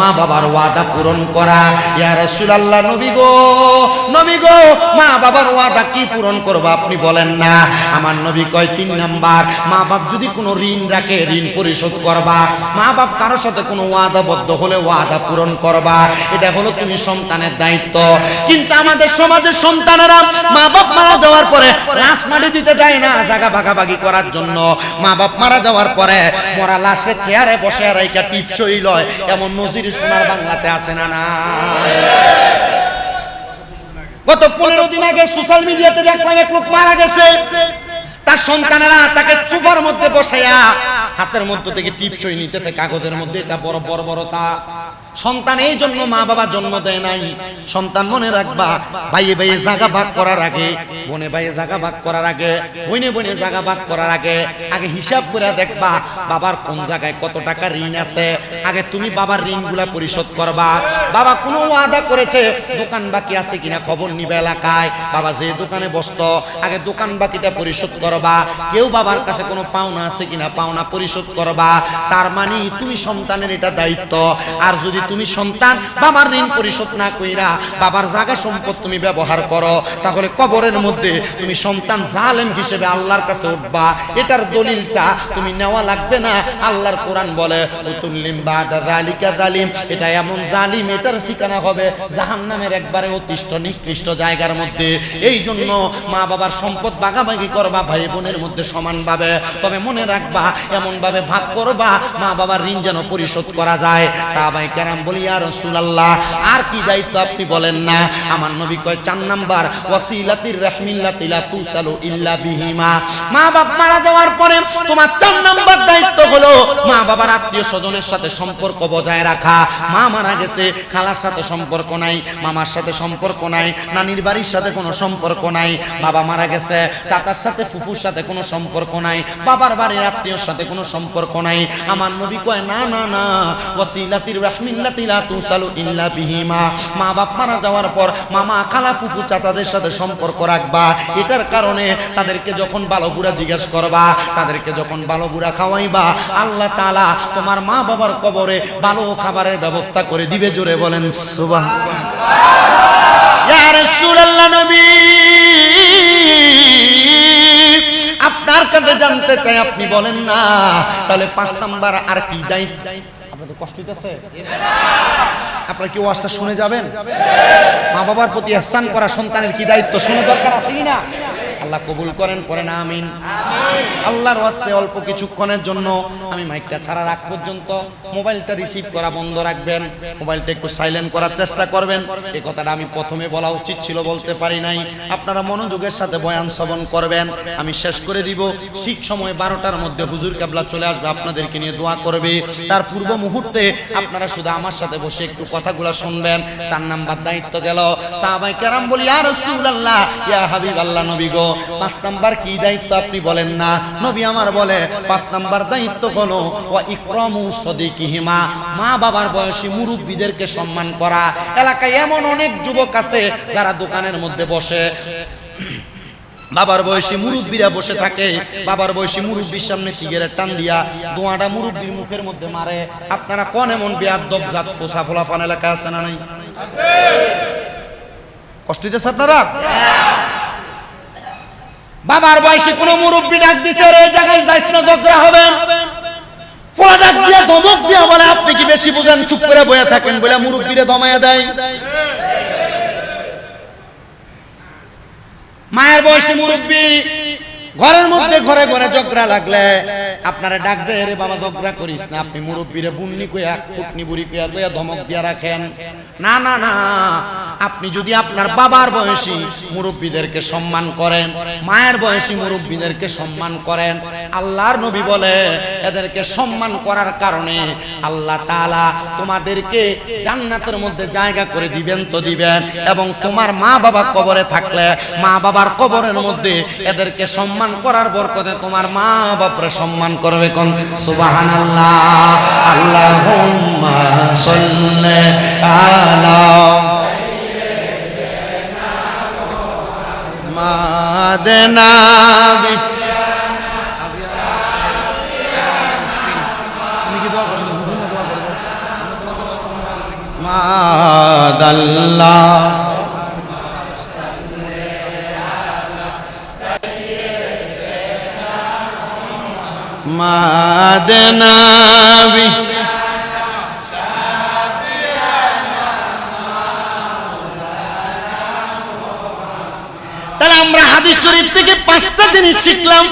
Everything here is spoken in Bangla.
মা বাবার ওয়াদা পূরণ করা। ইয়া রাসূলুল্লাহ, নবী গো নবী গো মা বাবার ওয়াদা কি পূরণ করব আপনি বলেন না। আমার নবী কয় তিন নাম্বার মা বাপ যদি কোনো ঋণ রাখে, ঋণ পরিশোধ করবা। মা বাপ কারোর সাথে কোনো ওয়াদাবদ্ধ হলে ওয়াদা পূরণ করবা। এটা হলো তুমি সন্তানের দায়িত্ব। কিন্তু আমাদের সমাজের সন্তানেরা মা বাপ মারা যাওয়ার পরে লাশ মাটি দিতে দেয় না, জায়গা ভাগাভাগি করার জন্য। মা বাপ মারা যাওয়ার পরে মরা লাশের চেয়ারে বসে আর রাইকা টিপসই লয়, এমন নজির সোনার বাংলাতে আছে না না। গত পনেরো দিন আগে সোশ্যাল মিডিয়াতে দেখলাম এক লোক মারা গেছে। তার সন্তানেরা তাকে চুপার মধ্যে বসাইয়া হাতের মধ্যে থেকে টিপসই নিতেছে, কাগজের মধ্যে। এটা বড় বড় সন্তান এই জন্য মা বাবা জন্ম দেয় নাই। সন্তান মনে রাখবা, ভাইয়ে ভাইয়ে জাগা ভাগ করার আগে, বনে ভাইয়ে জাগা ভাগ করার আগে বইনে বইনে জাগা ভাগ করার আগে আগে হিসাব করে দেখবা, বাবার কোন জায়গায় কত টাকা ঋণ আছে। আগে তুমি বাবার ঋণগুলা পরিশোধ করবা। বাবা কোনো ওয়াদা করেছে, দোকান বাকি আছে কিনা খবর নিবে এলাকায়। বাবা যে দোকানে বসতো, আগে দোকান বাকিটা পরিশোধ করবা। কেউ বাবার কাছে কোনো পাওনা আছে কিনা পাওনা পরিশোধ করবা। তার মানে তুমি সন্তানের এটা দায়িত্ব। আর যদি তুমি সন্তান, বাবার ঋণ পরিশোধ না কইরা বাবার জায়গা সম্পদ তুমি ব্যবহার করো, তাহলে কবরের মধ্যে তুমি সন্তান জালেম হিসেবে আল্লাহর কাছে উঠবা। এটার দলিলটা তুমি নেওয়া লাগবে না। আল্লাহর কোরআন বলে উতুল্লিম বাদা জালিম। এটা এমন জালিম, এটার ঠিকানা হবে জাহান্নামের একবারে অতিষ্ঠ, নিকৃষ্ট জায়গার মধ্যে। এই জন্য মা বাবার সম্পদ বাগাবাগি করবা ভাই বোনের মধ্যে সমানভাবে। তবে মনে রাখবা এমন ভাবে ভাগ করবা মা বাবার ঋণ যেন পরিশোধ করা যায়। সাহাবাই কেরাম বলি আর রাসূলুল্লাহ, আর কি দায়িত্ব আপনি বলেন না? আমার নবী কয়, চার নাম্বার, ওয়াসিলাতির রাহমিল্লাতি লা তুসালু ইল্লা বিহিমা। মা বাপ মারা যাওয়ার পরে তোমার চার নাম্বার দায়িত্ব হলো মা বাবার আত্মীয় স্বজনের সাথে সম্পর্ক বজায় রাখা। মা মারা গেছে, খালার সাথে সম্পর্ক নাই, মামার সাথে সম্পর্ক নাই, নানির বাড়ির সাথে কোনো সম্পর্ক নাই, বাবা মারা গেছে কাকার সাথে ফুফুর সাথে কোনো সম্পর্ক নাই, বাবার বাড়ির আত্মীয়র সাথে কোনো সম্পর্ক নাই। আমার নবী কয়, না না না, ওয়াসিলাতির রাহমিল্লাতি লা তুসালু ইল্লা বিহিমা। মা বাপ মারা যাওয়ার পর মামা খালা ফুফু চাচাদের সাথে সম্পর্ক রাখবা। এটার কারণে তাদেরকে যখন ভালো জিজ্ঞেস করবা, তাদেরকে যখন ভালো খাওয়াইবা, আল্লাহ তাআলা তোমার মা বাবার কবরে ভালো খাবারের ব্যবস্থা করে দিবে জোরে বলেন সুবাহ ইয়া রাসূলুল্লাহ নবী, আপনার কাছে জানতে চাই, আপনি বলেন না, তাহলে পাঁচ নাম্বার আর কি দায়িত্ব? আপনাদের কষ্ট হইতেছে। আপনারা কি ওয়াজটা শুনে যাবেন? মা বাবার প্রতি আহসান করা সন্তানের কি দায়িত্ব? শুনে দরকার আছে না? আল্লাহ কবুল করেন পরে না আমিন। আল্লাহর ওয়াস্তে অল্প কিছুক্ষণের জন্য আমি মাইকটা ছাড়া রাখ পর্যন্ত মোবাইলটা রিসিভ করা বন্ধ রাখবেন, মোবাইলটা একটু সাইলেন্ট করার চেষ্টা করবেন। এই কথাটা আমি প্রথমে বলা উচিত ছিল, বলতে পারি নাই। আপনারা মনোযোগের সাথে বয়ান শ্রবণ করবেন। আমি শেষ করে দিব। ঠিক সময় বারোটার মধ্যে হুজুর কাবলা চলে আসবে, আপনাদেরকে নিয়ে দোয়া করবে। তার পূর্ব মুহূর্তে আপনারা শুধু আমার সাথে বসে একটু কথাগুলো শুনবেন। চার নাম্বার দায়িত্ব গেল। সাহাবাই কেরাম বলি আর রাসূলুল্লাহ, ইয়া হাবিব আল্লাহ নবী গো পাঁচ নাম্বার কি দায়িত্ব আপনি বলেন না? নবী আমার বলে, পাঁচ নাম্বার দায়িত্ব হলো, ওয়া ইকরামু সদিকিহিমা, মা বাবার বয়সী মুরব্বীদেরকে সম্মান করা। এলাকায় এমন অনেক যুবক আছে যারা দোকানের মধ্যে বসে। বাবার বয়সী মুরব্বীরা বসে থাকে, বাবার বয়সী মুরব্বীর সামনে সিগারেট টান দিয়া দোয়াটা মুরব্বীর মুখের মধ্যে মারে। আপনারা কোন এমন বেয়াদব জাত ফোসা ফোলাফান এলাকা আছে না নাই? কষ্ট হইতেছে আপনারা? বাবার বয়সী কোনো মুরব্বী ডাক দিতে রে, এই জায়গায় যাইস না, ঝগড়া হবে। পোলা ডাক দিয়া দিয়া বলে, আপনি কি বেশি বুঝেন? চুপ করে থাকেন বলে মুরব্বীরে দমায়া দেয়। মায়ের বয়সী মুরব্বী, ঘরের মধ্যে ঘরে ঘরে ঝগড়া লাগলে, আপনারা ডাক দেয় রে বাবা করিস না। আপনি মুরব্বীরে বুন্নি কইয়া, কুটনি বুড়ি কইয়া কইয়া ধমক দিয়া রাখেন। না না না। আপনি যদি আপনার বাবার বয়সী মুরব্বীদেরকে সম্মান করেন, মায়ের বয়সী মুরব্বীদেরকে সম্মান করেন, আল্লাহর নবী বলে এদেরকে সম্মান করার কারণে আল্লাহ তাআলা তোমাদেরকে জান্নাতের মধ্যে জায়গা করে দিবেন তো দিবেন। এবং তোমার মা বাবা কবরে থাকলে মা বাবার কবরের মধ্যে এদেরকে সম্মান করার বরকতে তোমার মা বাপরে সম্মান করবে কোন? সুবহানাল্লাহ। আল্লাহুম্মা সাল্লি মাদনাবি তাহলে আমরা হাদিস শরীফ থেকে পাঁচটা জিনিস শিখলাম।